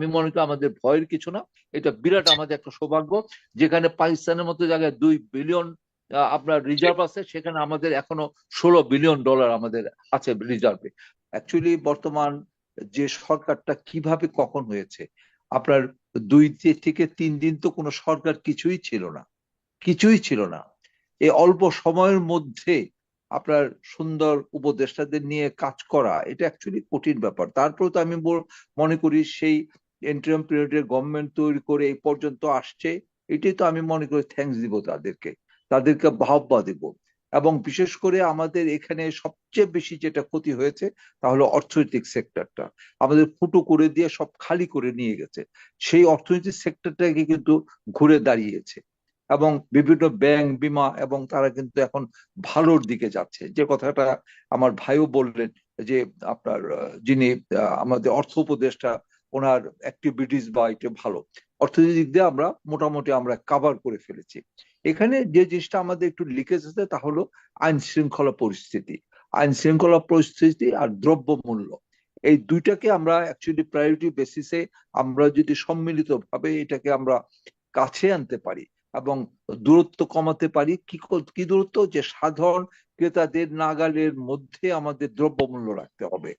আমি মনে করি আমাদের ভয়ের কিছু না। এটা বিরাট আমাদের একটা সৌভাগ্য। যেখানে পাকিস্তানের মতো জায়গায় দুই বিলিয়ন আপনার রিজার্ভ আছে সেখানে আমাদের এখনও ষোলো বিলিয়ন ডলার আমাদের আছে রিজার্ভে অ্যাকচুয়ালি বর্তমান যে সরকারটা কীভাবে কখন হয়েছে? আপনার দুই থেকে তিন দিন তো কোনো সরকার কিছুই ছিল না। কিছুই ছিল না। এই অল্প সময়ের মধ্যে আপনার সুন্দর উপদেষ্টাদের নিয়ে কাজ করা এটা অ্যাকচুয়ালি কঠিন ব্যাপার। তারপর তো আমি মনে করি সেই ইন্টারিম পিরিয়ডের গভর্নমেন্ট তৈরি করে এই পর্যন্ত আসছে, এটাই তো আমি মনে করি থ্যাংকস দিব তাদেরকে তাদেরকে বাহবা দিব। এবং বিশেষ করে আমাদের এখানে সবচেয়ে বেশি যেটা ক্ষতি হয়েছে তাহলে অর্থনৈতিক সেক্টরটা আমাদের ফুটো করে দিয়ে সব খালি করে নিয়ে গেছে। সেই অর্থনৈতিক সেক্টরটাকে কিন্তু ঘুরে দাঁড়িয়েছে। এবং বিভিন্ন ব্যাংক বিমা এবং তারা কিন্তু এখন ভালোর দিকে যাচ্ছে। যে কথাটা আমার ভাইও বললেন যে আপনার, যিনি আমাদের অর্থ উপদেষ্টা ওনার অ্যাক্টিভিটিস বা এটা ভালো। অর্থনৈতিক দিয়ে আমরা মোটামুটি আমরা কাভার করে ফেলেছি। এখানে যে জিনিসটা আমাদের একটু লিকেজ আছে তা হলো আইন শৃঙ্খলা পরিস্থিতি। আইন শৃঙ্খলা পরিস্থিতি আর দ্রব্য মূল্য এই দুইটাকে আমরা অ্যাকচুয়ালি প্রায়োরিটি বেসিসে আমরা যদি সম্মিলিত ভাবে এটাকে আমরা কাছে আনতে পারি এবং দূরত্ব কমাতে পারি কি কি দূরত্ব? যে সাধারণ ক্রেতাদের নাগালের মধ্যে আমাদের দ্রব্যমূল্য রাখতে হবে।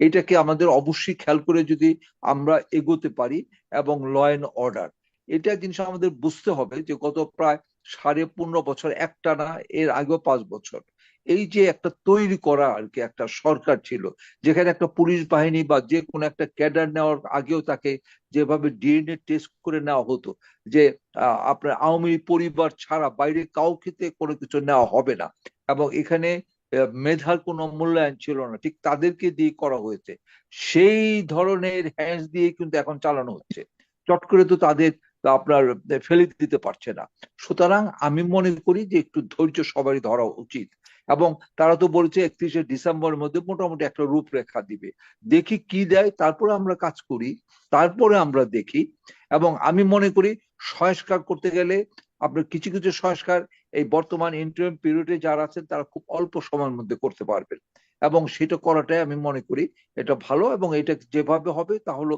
এটাকে আমাদের অবশ্যই খেয়াল করে যদি আমরা এগোতে পারি এবং ল অ্যান্ড অর্ডার এটা জিনিস আমাদের বুঝতে হবে যে গত প্রায় সাড়ে পনেরো বছর, একটা না, এর আগেও পাঁচ বছর, এই যে একটা তৈরি করা আর কি একটা সরকার ছিল, যেখানে একটা পুলিশ বাহিনী বা যে কোনো একটা ক্যাডার নেওয়ার আগেও তাকে যেভাবে ডিএনএ টেস্ট করে নেওয়া হতো, যে আপনার আওয়ামী পরিবার ছাড়া বাইরে কাউকে কোনো কিছু নেওয়া হবে না, এবং এখানে মেধার কোনো মূল্যায়ন ছিল না। ঠিক তাদেরকে দিয়ে করা হয়েছে। সেই ধরনের হ্যান্স দিয়ে কিন্তু এখন চালানো হচ্ছে। চট করে তো তাদের আপনার ফেলে দিতে পারছে না। সুতরাং আমি মনে করি যে একটু ধৈর্য সবারই ধরা উচিত। এবং তারা তো বলছে একত্রিশে ডিসেম্বরের মধ্যে মোটামুটি একটা রূপরেখা দিবে। দেখি কি দেয়, তারপরে আমরা কাজ করি, তারপরে আমরা দেখি। এবং আমি মনে করি সংস্কার করতে গেলে আপনার কিছু কিছু সংস্কার এই বর্তমান ইন্টারিম পিরিয়ডে যারা আছেন, তারা খুব অল্প সময়ের মধ্যে করতে পারবেন। এবং সেটা করাটাই আমি মনে করি এটা ভালো এবং এটা যেভাবে হবে তা হলো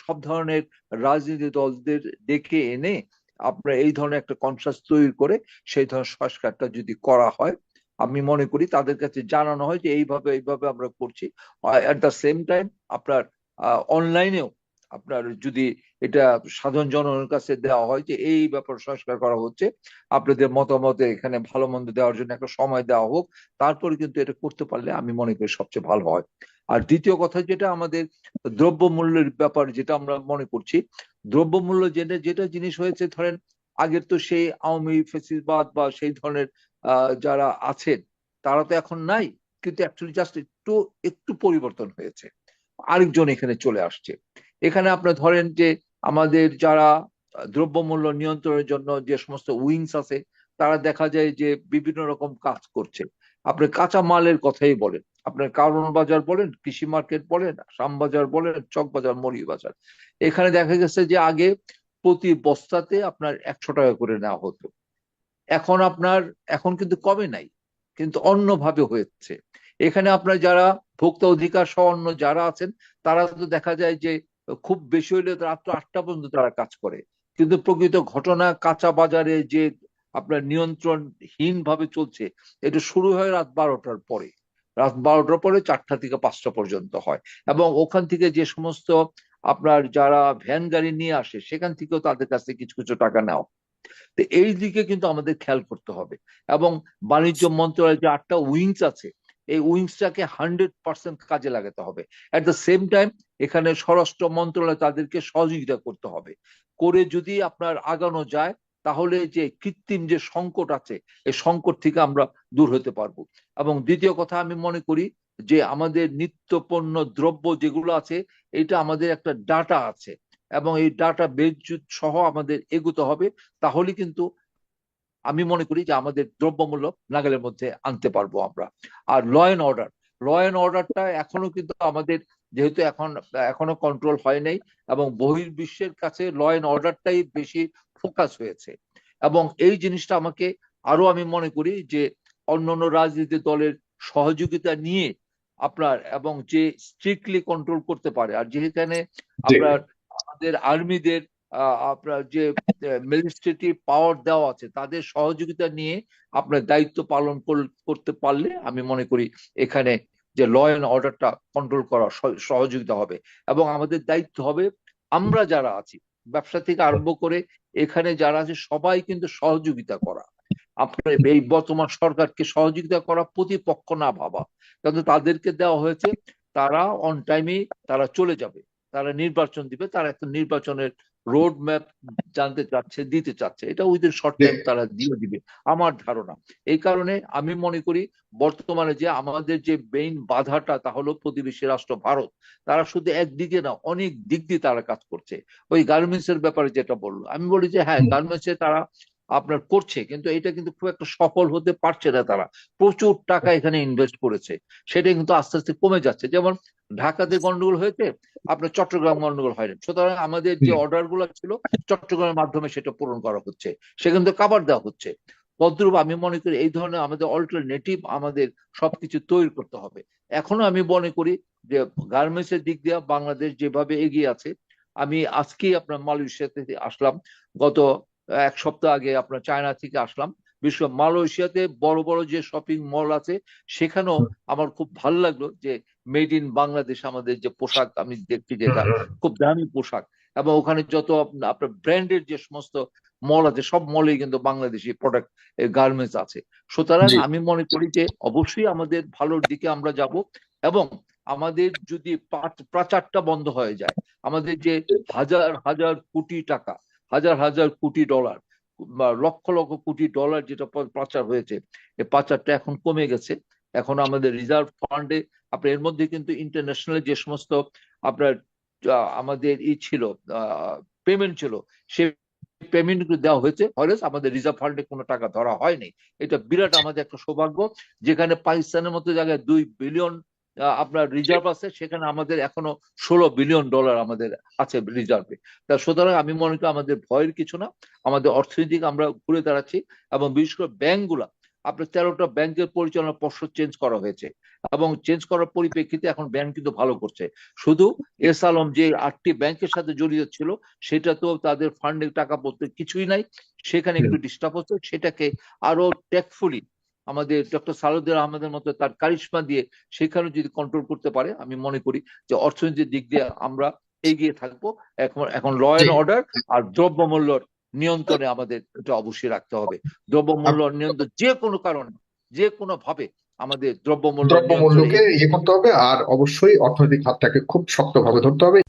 সব ধরনের রাজনীতি দলদের ডেকে এনে আপনার এই ধরনের একটা কনসাস তৈরি করে সেই ধরনের সংস্কারটা যদি করা হয়, আমি মনে করি তাদের কাছে জানানো হয় যে এইভাবে এইভাবে আমরা করছি। অ্যাট দ্য সেম টাইম আপনার অনলাইনেও আপনার যদি এটা সাধারণ জনগণের কাছে দেওয়া হয় যে এই ব্যাপার সংস্কার করা হচ্ছে, আপনাদের মতামতে এখানে ভালো মন্দ দেওয়ার জন্য একটা সময় দেওয়া হোক, তারপরে কিন্তু এটা করতে পারলে আমি মনে করি সবচেয়ে ভালো হয়। আর দ্বিতীয় কথা যেটা আমাদের দ্রব্য মূল্যের ব্যাপার যেটা আমরা মনে করছি দ্রব্য মূল্য যেটা যেটা জিনিস হয়েছে ধরেন আগের তো সেই আওয়ামী ফেসিসবাদ বা সেই ধরনের যারা আছেন, তারা তো এখন নাই, কিন্তু অ্যাকচুয়ালি জাস্ট একটু একটু পরিবর্তন হয়েছে। আরেকজন এখানে চলে আসছে। এখানে আপনি ধরেন যে আমাদের যারা দ্রব্যমূল্য নিয়ন্ত্রণের জন্য যে সমস্ত উইংস আছে, তারা দেখা যায় যে বিভিন্ন রকম কাজ করছে। আপনি কাঁচা মালের কথাই বলেন। আপনার কারণ বাজার বলেন, কৃষি মার্কেট বলেন শাম বাজার বলেন, চক বাজার মরি বাজার। এখানে দেখা গেছে যে আগে প্রতি বস্তাতে আপনার একশো টাকা করে নেওয়া হতো। এখন আপনার, এখন কিন্তু কমে নাই, কিন্তু অন্যভাবে হয়েছে। এখানে আপনার যারা ভোক্তা অধিকার সহ অন্য যারা আছেন, তারা তো দেখা যায় যে খুব বেশি হইলে রাত্র আটটা পর্যন্ত তারা কাজ করে। কিন্তু প্রকৃত ঘটনা, কাঁচা বাজারে যে আপনার নিয়ন্ত্রণহীন ভাবে চলছে, এটা শুরু হয় রাত বারোটার পরে। রাত বারোটার পরে চারটা থেকে পাঁচটা পর্যন্ত হয়। এবং ওখান থেকে যে সমস্ত আপনার যারা ভ্যান গাড়ি নিয়ে আসে, সেখান থেকেও তাদের কাছ থেকে কিছু কিছু টাকা নেওয়া। তো এই দিকে কিন্তু আমাদের খেয়াল করতে হবে। এবং বাণিজ্য মন্ত্রণালয়ের যে আটটা উইংস আছে এই উইংসটাকে হান্ড্রেড পার্সেন্ট কাজে লাগাতে হবে। অ্যাট দ্য সেম টাইম এখানে স্বরাষ্ট্র মন্ত্রণালয় তাদেরকে সহযোগিতা করতে হবে। করে যদি আপনার আগানো যায়, তাহলে যে কৃত্রিম যে সংকট আছে, এই সংকট থেকে আমরা দূর হতে পারব। এবং দ্বিতীয় কথা আমি মনে করি যে আমাদের নিত্য পণ্য দ্রব্য যেগুলো আছে, এটা আমাদের একটা ডাটা আছে। এবং এই ডাটা বেজুত সহ আমাদের এগোতে হবে। তাহলে কিন্তু আমি মনে করি যে আমাদের দ্রব্যমূল্য নাগালের মধ্যে আনতে পারব আমরা। আর law and order law and অর্ডারটা এখনও কিন্তু আমাদের যেহেতু এখন এখনও কন্ট্রোল হয় নাই এবং বহির্বিশ্বের কাছে ল অ্যান্ড অর্ডারটাই বেশি ফোকাস হয়েছে। এবং এই জিনিসটা আমাকে আরও আমি মনে করি যে অন্য অন্য রাজনীতি দলের সহযোগিতা নিয়ে আপনার এবং যে স্ট্রিক্টলি কন্ট্রোল করতে পারে। আর যেখানে আপনার আমাদের আর্মিদের আপনার যে ম্যাজিস্ট্রেটিভ পাওয়ার দেওয়া আছে, তাদের সহযোগিতা নিয়ে আপনার দায়িত্ব পালন করতে পারলে আমি মনে করি এখানে যে ল অ্যান্ড অর্ডারটা কন্ট্রোল করা সহ- সহযোগিতা হবে। এবং আমাদের দায়িত্ব হবে আমরা যারা আছি, ব্যবসা থেকে আরম্ভ করে এখানে যারা আছে সবাই কিন্তু সহযোগিতা করা। আপনার এই বর্তমান সরকারকে সহযোগিতা করা প্রতিপক্ষ না ভাবা। কিন্তু তাদেরকে দেওয়া হয়েছে, তারা অন টাইমে তারা চলে যাবে, তারা নির্বাচন দিবে, তারা একটা নির্বাচনের রোড ম্যাপ জানতে চাচ্ছে দিতে চাচ্ছে এটা উইদিন শর্ট টাইম তারা দিয়ে দিবে আমার ধারণা। এই কারণে আমি মনে করি বর্তমানে যে আমাদের যে মেইন বাধাটা তা হলো প্রতিবেশী রাষ্ট্র ভারত তারা শুধু একদিকে না অনেক দিক দিয়ে তারা কাজ করছে। ওই গার্মেন্টস এর ব্যাপারে যেটা বলল আমি বলি যে হ্যাঁ গার্মেন্টস এ তারা আপনার করছে কিন্তু এটা কিন্তু খুব একটা সফল হতে পারছে না তারা। প্রচুর টাকা এখানে ইনভেস্ট করেছে। সেটা কিন্তু আস্তে আস্তে কমে যাচ্ছে। যেমন ঢাকাতে গন্ডগোল হয়েছে আপনার চট্টগ্রাম গন্ডগোল হয়নি সুতরাং আমাদের যে অর্ডারগুলো ছিল চট্টগ্রামের মাধ্যমে সেটা পূরণ করা হচ্ছে। সেখান থেকে কাবার দেওয়া হচ্ছে। তদ্রূপ আমি মনে করি এই ধরনের আমাদের অল্টারনেটিভ আমাদের সবকিছু তৈরি করতে হবে। এখনও আমি মনে করি যে গার্মেন্টস এর দিক দিয়ে বাংলাদেশ যেভাবে এগিয়ে আছে আমি আজকেই আপনার মালয়েশিয়াতে আসলাম। গত এক সপ্তাহ আগে আপনার চায়না থেকে আসলাম। বিশ্ব মালয়েশিয়াতে বড় বড় যে শপিং মল আছে সেখানেও আমার খুব ভালো লাগল যে মেড ইন বাংলাদেশ আমাদের যে পোশাক আমি দেখছি যেটা খুব দামি পোশাক। এবং ওখানে যত আপ- আপনার ব্র্যান্ডের যে সমস্ত মল আছে সব মলেই কিন্তু বাংলাদেশি প্রোডাক্ট গার্মেন্টস আছে। সুতরাং আমি মনে করি যে অবশ্যই আমাদের ভালোর দিকে আমরা যাব এবং আমাদের যদি পাচ- পাচারটা বন্ধ হয়ে যায় আমাদের যে হাজার হাজার কোটি টাকা হাজার হাজার কোটি ডলার, বা লক্ষ লক্ষ কোটি ডলার যেটা পাচার হয়েছে এই পাচারটা এখন কমে গেছে। এখন আমাদের রিজার্ভ ফান্ডে আপনার এর মধ্যে কিন্তু ইন্টারন্যাশনাল যে সমস্ত আপনার আমাদের ই ছিল পেমেন্ট ছিল, সে পেমেন্ট দেওয়া হয়েছে। হলে আমাদের রিজার্ভ ফান্ডে কোনো টাকা ধরা হয়নি। এটা বিরাট আমাদের একটা সৌভাগ্য, যেখানে পাকিস্তানের মতো জায়গায় দুই বিলিয়ন আপনার রিজার্ভ আছে সেখানে আমাদের এখনও ষোলো বিলিয়ন ডলার আমাদের আছে রিজার্ভে তা সুতরাং আমি মনে করি আমাদের ভয়ের কিছু না আমাদের অর্থনৈতিক আমরা ঘুরে দাঁড়াচ্ছি এবং বিশেষ করে ব্যাংকগুলা আপনার তেরোটা ব্যাংকের পরিচালনা পর্ষদ চেঞ্জ করা হয়েছে এবং চেঞ্জ করার পরিপ্রেক্ষিতে এখন ব্যাংক কিন্তু ভালো করছে। শুধু এস আলম যে আটটি ব্যাংকের সাথে জড়িত ছিল সেটা তো তাদের ফান্ডে টাকা পড়তে কিছুই নাই সেখানে একটু ডিস্টার্ব হচ্ছে সেটাকে আরও টেকফুলি আমাদের ডক্টর সালুদ্দিন আহমেদের মতো তার কারিশমা দিয়ে সেখানে যদি কন্ট্রোল করতে পারে আমি মনে করি যে অর্থনীতির দিক দিয়ে আমরা এগিয়ে থাকব। এখন এখন ল অ্যান্ড অর্ডার আর দ্রব্যমূল্যর নিয়ন্ত্রণে আমাদের এটা অবশ্যই রাখতে হবে। দ্রব্যমূল্য নিয়ন্ত্রণ যে কোনো কারণে যে কোনো ভাবে আমাদের দ্রব্যমূল্য দ্রব্যমূল্যকে ইয়ে করতে হবে আর অবশ্যই অর্থনৈতিক খাতটাকে খুব শক্তভাবে ধরতে হবে।